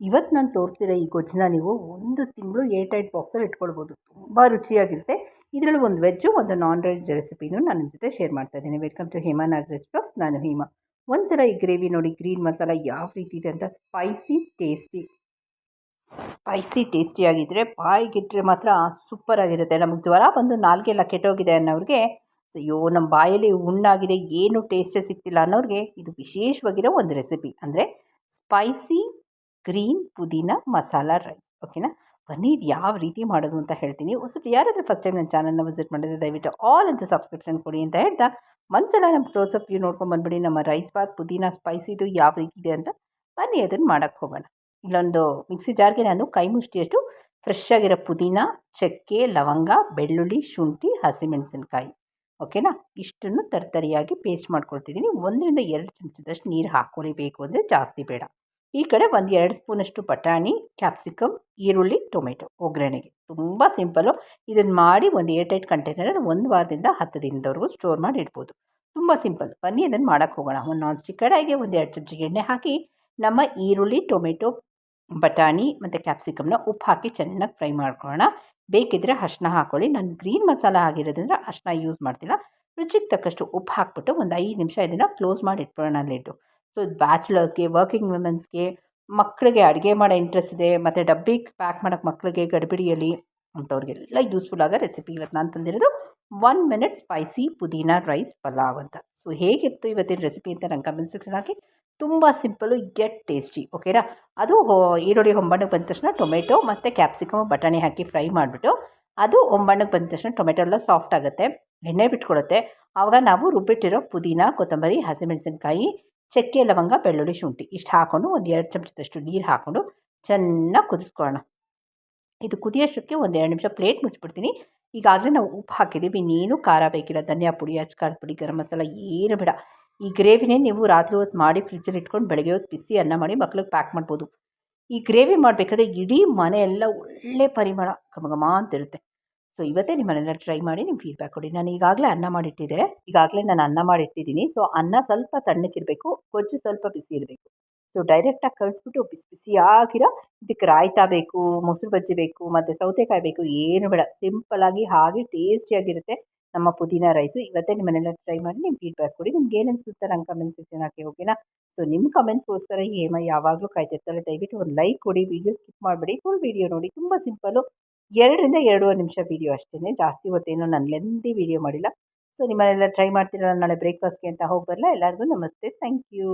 ಇವತ್ತು ನಾನು ತೋರಿಸ್ತಿರೋ ಈ ಗೊಜ್ಜನ್ನ ನೀವು ಒಂದು ತಿಂಗಳು ಏರ್ ಟೈಟ್ ಬಾಕ್ಸಲ್ಲಿ ಇಟ್ಕೊಳ್ಬೋದು. ತುಂಬ ರುಚಿಯಾಗಿರುತ್ತೆ. ಇದರಲ್ಲಿ ಒಂದು ವೆಜ್ಜು, ಒಂದು ನಾನ್ ವೆಜ್ ರೆಸಿಪಿನೂ ನಿಮ್ಮ ಜೊತೆ ಶೇರ್ ಮಾಡ್ತಾ ಇದ್ದೀನಿ. Welcome to Hema Nagaraj blogs ನಾನು ಹೇಮಾ. ಒಂದ್ಸಲ ಈ ಗ್ರೇವಿ ನೋಡಿ ಗ್ರೀನ್ ಮಸಾಲ ಯಾವ ರೀತಿ ಇದೆ ಅಂತ ಸ್ಪೈಸಿ ಟೇಸ್ಟಿ ಸ್ಪೈಸಿ ಟೇಸ್ಟಿಯಾಗಿದ್ದರೆ ಬಾಯಿಗಿಟ್ಟರೆ ಮಾತ್ರ ಸೂಪರ್ ಆಗಿರುತ್ತೆ. ನಮಗೆ ಜ್ವರ ಬಂದು ನಾಲ್ಗೆಲ್ಲ ಕೆಟ್ಟೋಗಿದೆ ಅನ್ನೋರಿಗೆ, ಅಯ್ಯೋ ನಮ್ಮ ಬಾಯಲ್ಲಿ ಹುಣ್ಣಾಗಿದೆ ಏನು ಟೇಸ್ಟೇ ಸಿಗ್ತಿಲ್ಲ ಅನ್ನೋರಿಗೆ ಇದು ವಿಶೇಷವಾಗಿರೋ ಒಂದು ರೆಸಿಪಿ ಅಂದರೆ ಸ್ಪೈಸಿ ಗ್ರೀನ್ ಪುದೀನ ಮಸಾಲ ರೈಸ್, ಓಕೆನಾ? ಬನ್ನಿ ಇದು ಯಾವ ರೀತಿ ಮಾಡೋದು ಅಂತ ಹೇಳ್ತೀನಿ. ಹೊಸತು ಯಾರಾದರೂ ಫಸ್ಟ್ ಟೈಮ್ ನನ್ನ ಚಾನಲ್ನ ವಿಸಿಟ್ ಮಾಡಿದ್ರೆ ದಯವಿಟ್ಟು ಆಲ್ ಅಂತ ಸಬ್ಸ್ಕ್ರಿಪ್ಷನ್ ಕೊಡಿ ಅಂತ ಹೇಳ್ತಾ ಒಂದ್ಸಲ ನಮ್ಮ ಕ್ಲೋಸಪ್ ವ್ಯೂ ನೋಡ್ಕೊಂಡು ಬಂದ್ಬಿಡಿ. ನಮ್ಮ ರೈಸ್ ಬಾತ್, ಪುದೀನ ಸ್ಪೈಸಿದು ಯಾವ ರೀತಿ ಇದೆ ಅಂತ ಬನ್ನಿ ಅದನ್ನು ಮಾಡೋಕ್ಕೆ ಹೋಗೋಣ. ಇಲ್ಲೊಂದು ಮಿಕ್ಸಿ ಜಾರ್ಗೆ ನಾನು ಕೈ ಮುಷ್ಟಿಯಷ್ಟು ಫ್ರೆಶ್ ಆಗಿರೋ ಪುದೀನ, ಚಕ್ಕೆ, ಲವಂಗ, ಬೆಳ್ಳುಳ್ಳಿ, ಶುಂಠಿ, ಹಸಿಮೆಣಸಿನ್ಕಾಯಿ, ಓಕೆನಾ? ಇಷ್ಟನ್ನು ತರ್ತರಿಯಾಗಿ ಪೇಸ್ಟ್ ಮಾಡ್ಕೊಳ್ತಿದ್ದೀನಿ. ಒಂದರಿಂದ ಎರಡು ಚಮಚದಷ್ಟು ನೀರು ಹಾಕ್ಕೊಳ್ಳಿ ಬೇಕು ಅಂದರೆ ಜಾಸ್ತಿ ಬೇಡ. ಈ ಕಡೆ ಒಂದು ಎರಡು ಸ್ಪೂನಷ್ಟು ಬಟಾಣಿ ಕ್ಯಾಪ್ಸಿಕಮ್ ಈರುಳ್ಳಿ, ಟೊಮೆಟೊ ಒಗ್ಗರಣೆಗೆ. ತುಂಬ ಸಿಂಪಲ್ಲು ಇದನ್ನು ಮಾಡಿ ಒಂದು ಏಟ್ ಟೈಟ್ ಕಂಟೈನರಲ್ಲಿ ಒಂದು ವಾರದಿಂದ ಹತ್ತು ದಿನದವರೆಗೂ ಸ್ಟೋರ್ ಮಾಡಿ ಇಡ್ಬೋದು. ತುಂಬ ಸಿಂಪಲ್. ಬನ್ನಿ ಇದನ್ನು ಮಾಡೋಕ್ಕೆ ಹೋಗೋಣ. ಒಂದು ನಾನ್ ಸ್ಟಿಕ್ ಕಡಾಯಿಗೆ ಒಂದು ಎರಡು ಚಮಚ ಎಣ್ಣೆ ಹಾಕಿ, ನಮ್ಮ ಈರುಳ್ಳಿ, ಟೊಮೆಟೊ, ಬಟಾಣಿ ಮತ್ತು ಕ್ಯಾಪ್ಸಿಕಮ್ನ ಉಪ್ಪು ಹಾಕಿ ಚೆನ್ನಾಗಿ ಫ್ರೈ ಮಾಡ್ಕೊಳ್ಳೋಣ. ಬೇಕಿದ್ದರೆ ಅರ್ಶಿನ ಹಾಕ್ಕೊಳ್ಳಿ ನಾನು ಗ್ರೀನ್ ಮಸಾಲ ಆಗಿರೋದ್ರಿಂದ ಅರ್ಶಿನ ಯೂಸ್ ಮಾಡ್ತಿಲ್ಲ. ರುಚಿಗೆ ತಕ್ಕಷ್ಟು ಉಪ್ಪು ಹಾಕ್ಬಿಟ್ಟು ಒಂದು ಐದು ನಿಮಿಷ ಇದನ್ನು ಕ್ಲೋಸ್ ಮಾಡಿ ಇಟ್ಕೊಳ್ಳೋಣ ಲಿಡ್ಡು. ಸೊ ಬ್ಯಾಚುಲರ್ಸ್ಗೆ ವರ್ಕಿಂಗ್ ವುಮೆನ್ಸ್ಗೆ ಮಕ್ಕಳಿಗೆ ಅಡುಗೆ ಮಾಡೋ ಇಂಟ್ರೆಸ್ಟ್ ಇದೆ, ಮತ್ತು ಡಬ್ಬಿಗೆ ಪ್ಯಾಕ್ ಮಾಡೋಕ್ಕೆ ಮಕ್ಕಳಿಗೆ ಗಡಿಬಿಡಿಯಲ್ಲಿ ಅಂಥವ್ರಿಗೆಲ್ಲ ಯೂಸ್ಫುಲ್ ಆಗೋ ರೆಸಿಪಿ ಇವತ್ತು ನಾನು ತಂದಿರೋದು one minute spicy pudina rice pulao ಅಂತ. ಸೊ ಹೇಗಿತ್ತು ಇವತ್ತಿನ ರೆಸಿಪಿ ಅಂತ ನಂಗೆ ಕಮೆಂಟ್ ಸೆಕ್ಷನ್ ಹಾಕಿ. ತುಂಬ ಸಿಂಪಲ್ಲು ಗೆಟ್ ಟೇಸ್ಟಿ ಓಕೆನಾ ಅದು ಈರುಳ್ಳಿ ಹೊಂಬಣ್ಣಕ್ಕೆ ಬಂದ ತಕ್ಷಣ ಟೊಮೆಟೊ ಮತ್ತು ಕ್ಯಾಪ್ಸಿಕಮ್ ಬಟಾಣಿ ಹಾಕಿ ಫ್ರೈ ಮಾಡಿಬಿಟ್ಟು ಅದು ಒಂಬಣ್ಣಕ್ಕೆ ಬಂದ ತಕ್ಷಣ ಟೊಮೆಟೊ ಎಲ್ಲ ಸಾಫ್ಟ್ ಆಗುತ್ತೆ, ಎಣ್ಣೆ ಬಿಟ್ಕೊಡುತ್ತೆ ಆವಾಗ ನಾವು ರುಬ್ಬಿಟ್ಟಿರೋ ಪುದೀನ, ಕೊತ್ತಂಬರಿ, ಹಸಿಮೆಣಸಿನ್ಕಾಯಿ ಚಕ್ಕೆ, ಲವಂಗ, ಬೆಳ್ಳುಳ್ಳಿ, ಶುಂಠಿ ಇಷ್ಟು ಹಾಕ್ಕೊಂಡು ಒಂದು ಎರಡು ಚಮಚದಷ್ಟು ನೀರು ಹಾಕ್ಕೊಂಡು ಚೆನ್ನಾಗಿ ಕುದಿಸ್ಕೊಳ್ಳೋಣ. ಇದು ಕುದಿಯೋಷ್ಟಕ್ಕೆ ಒಂದು ಎರಡು ನಿಮಿಷ ಪ್ಲೇಟ್ ಮುಚ್ಚಿಬಿಡ್ತೀನಿ. ಈಗಾಗಲೇ ನಾವು ಉಪ್ಪು ಹಾಕಿದ್ದೀವಿ ನೀನು ಖಾರ ಬೇಕಿಲ್ಲ. ಧನಿಯಾ ಪುಡಿ ಖಾರದ ಪುಡಿ, ಗರಂ ಮಸಾಲ ಏನು ಬೇಡ. ಈ ಗ್ರೇವಿನೇ ನೀವು ರಾತ್ರಿ ಹೊತ್ತು ಮಾಡಿ ಫ್ರಿಜ್ಜಲ್ಲಿ ಇಟ್ಕೊಂಡು ಬೆಳಗ್ಗೆ ಹೊತ್ತು ಬಿಸಿ ಅನ್ನ ಮಾಡಿ ಮಕ್ಳಿಗೆ ಪ್ಯಾಕ್ ಮಾಡ್ಬೋದು. ಈ ಗ್ರೇವಿ ಮಾಡಬೇಕಾದ್ರೆ ಇಡೀ ಮನೆಯೆಲ್ಲ ಒಳ್ಳೆ ಪರಿಮಳ ಘಮ ಘಮ ಅಂತಿರುತ್ತೆ. ಸೊ ಇವತ್ತೇ ನಿಮ್ಮ ಟ್ರೈ ಮಾಡಿ ನಿಮ್ಮ ಫೀಡ್ಬ್ಯಾಕ್ ಕೊಡಿ. ನಾನು ಈಗಾಗಲೇ ಅನ್ನ ಮಾಡಿಟ್ಟಿದ್ದೆ ಈಗಾಗಲೇ ನಾನು ಅನ್ನ ಮಾಡಿಟ್ಟಿದ್ದೀನಿ. ಸೊ ಅನ್ನ ಸ್ವಲ್ಪ ತಣ್ಣಕ್ಕಿರಬೇಕು ಗೊಜ್ಜು ಸ್ವಲ್ಪ ಬಿಸಿ ಇರಬೇಕು. ಸೊ ಡೈರೆಕ್ಟಾಗಿ ಕಲಿಸ್ಬಿಟ್ಟು ಬಿಸಿ ಬಿಸಿಯಾಗಿರೋ ಇದಕ್ಕೆ ರಾಯ್ತಾ ಬೇಕು, ಮೊಸರು ಬಜ್ಜಿ ಬೇಕು, ಮತ್ತು ಸೌತೆಕಾಯಿ ಬೇಕು ಏನು ಬೇಡ. ಸಿಂಪಲಾಗಿ ಹಾಗೆ ಟೇಸ್ಟಿಯಾಗಿರುತ್ತೆ ನಮ್ಮ ಪುದೀನ ರೈಸು ಇವತ್ತೇ ನಿಮ್ಮ ಟ್ರೈ ಮಾಡಿ ನಿಮ್ಮ ಫೀಡ್ಬ್ಯಾಕ್ ಕೊಡಿ. ನಿಮ್ಗೆ ಏನು ಅನಿಸುತ್ತೆ ನಂಗೆ ಕಮೆಂಟ್ಸ್ ಸೆಕ್ಷನ್ ಹಾಕಿ ಓಕೆನಾ ಸೊ ನಿಮ್ಮ ಕಮೆಂಟ್ಸ್ಗೋಸ್ಕರ ಹೇಮ ಯಾವಾಗಲೂ ಕಾಯ್ತಿರ್ತಾರೆ ದಯವಿಟ್ಟು ಒಂದು ಲೈಕ್ ಕೊಡಿ. ವೀಡಿಯೋ ಸ್ಕಿಪ್ ಮಾಡಬೇಡಿ. ಫುಲ್ ವೀಡಿಯೋ ನೋಡಿ. ತುಂಬ ಸಿಂಪಲ್ಲು ಎರಡರಿಂದ ಎರಡೂವರೆ ನಿಮಿಷ ವೀಡಿಯೋ ಅಷ್ಟೇ ಜಾಸ್ತಿ ಹೊತ್ತೇನು ನಾನು ಲೆಂದಿ ವೀಡಿಯೋ ಮಾಡಿಲ್ಲ. ಸೊ ನಿಮ್ಮನೆಲ್ಲ ಟ್ರೈ ಮಾಡ್ತೀರಲ್ಲ ನಾಳೆ ಬ್ರೇಕ್ಫಾಸ್ಟ್ಗೆ ಅಂತ ಹೋಗಿ ಬರಲ್ಲ ಎಲ್ಲರಿಗೂ ನಮಸ್ತೆ. Thank you